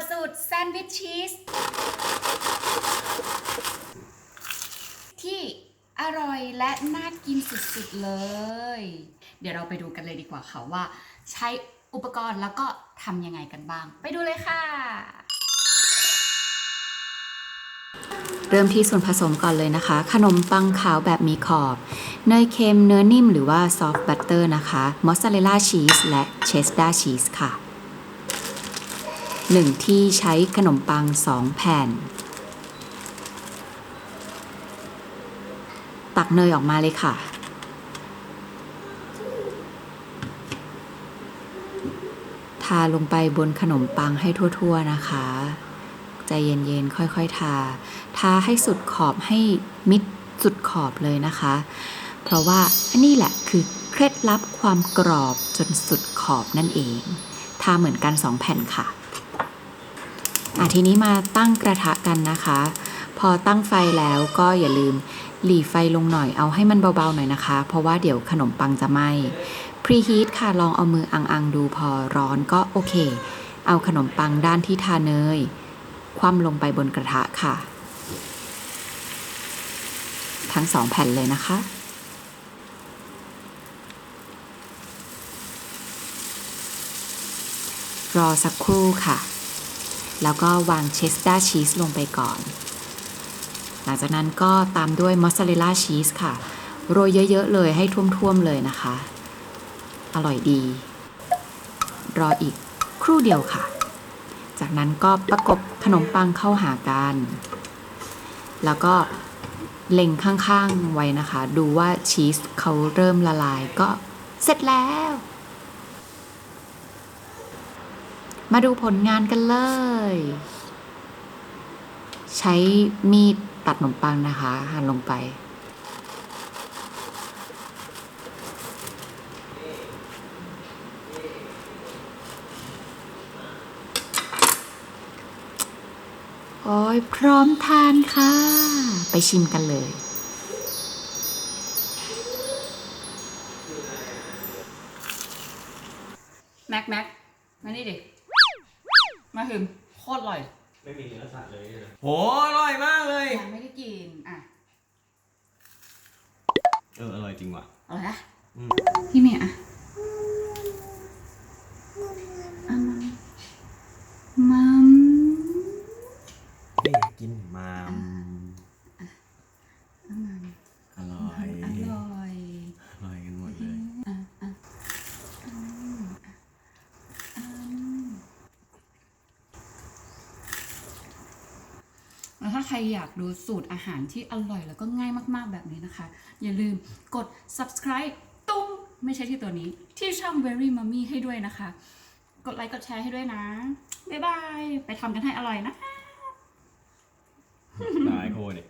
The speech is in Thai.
ดสูตรแซนด์วิชชีสที่อร่อยและน่ากินสุดๆเลย เดี๋ยวเราไปดูกันเลยดีกว่าค่ะว่า ใช้อุปกรณ์แล้วก็ทำยังไงกันบ้าง ไปดูเลยค่ะ เริ่มที่ส่วนผสมก่อนเลยนะคะ ขนมปังขาวแบบมีขอบ เนยเค็มเนื้อนิ่มหรือว่าซอฟต์บัตเตอร์นะคะ มอสซาเรลล่าชีสและเชสดาร์ชีสค่ะ 1 ที่ใช้ขนมปัง 2 แผ่น ตักเนยออกมาเลยค่ะ ทาลงไปบนขนมปังให้ทั่ว ๆ นะคะ ใจเย็น ๆ ค่อย ๆ ทา ทาให้สุดขอบให้มิดสุดขอบเลยนะคะ เพราะว่าอันนี้แหละคือเคล็ดลับความกรอบจนสุดขอบนั่นเอง ทาเหมือนกัน2แผ่นค่ะ อะทีนี้มาตั้งกระทะกันนะคะ พอตั้งไฟแล้วก็อย่าลืมหลีไฟลงหน่อยเอาให้มันเบาๆหน่อยนะคะ เพราะว่าเดี๋ยวขนมปังจะไหม้พรีฮีทค่ะลองเอามืออังๆดูพอร้อนก็โอเค เอาขนมปังด้านที่ทาเนยคว่ำลงไปบนกระทะค่ะ ทั้งสองแผ่นเลยนะคะรอสักครู่ค่ะ แล้วก็วางเชสดาร์ชีสลงไปก่อน หลังจากนั้นก็ตามด้วยมอสซาเรลล่าชีสค่ะ โรยเยอะ ๆ เลยให้ท่วม ๆ เลยนะคะ อร่อยดี รออีกครู่เดียวค่ะ จากนั้นก็ประกบขนมปังเข้าหากัน แล้วก็เล็งข้าง ๆ ไว้นะคะ ดูว่าชีสเขาเริ่มละลายก็เสร็จแล้ว มาดูผลงานกันเลย ใช้มีดตัดขนมปังนะคะหั่นลงไป โอ้ยพร้อมทานค่ะ ไปชิมกันเลยแม็กแม็กมานี่ดิ มาถึงโคตรอร่อยไม่มีเนื้อสัตว์เลยนะโหอร่อยมากเลย ยังไม่ได้กิน อะเอออร่อยจริงว่ะ อร่อยนะอืม พี่เมย์อะอะมัมนี่กินมามมัม อร่อย อร่อย อร่อยกันหมดเลย อะอะอืมอืม แล้วถ้าใครอยากดูสูตรอาหารที่อร่อยแล้วก็ง่ายมากๆแบบนี้นะคะ อย่าลืมกด subscribe ตุ้มไม่ใช่ที่ตัวนี้ ที่ช่อง very mummy ให้ด้วยนะคะ กดไลค์กดแชร์ให้ด้วยนะ บ๊ายบาย ไปทำกันให้อร่อยนะคะ นายโคตรเนี่ย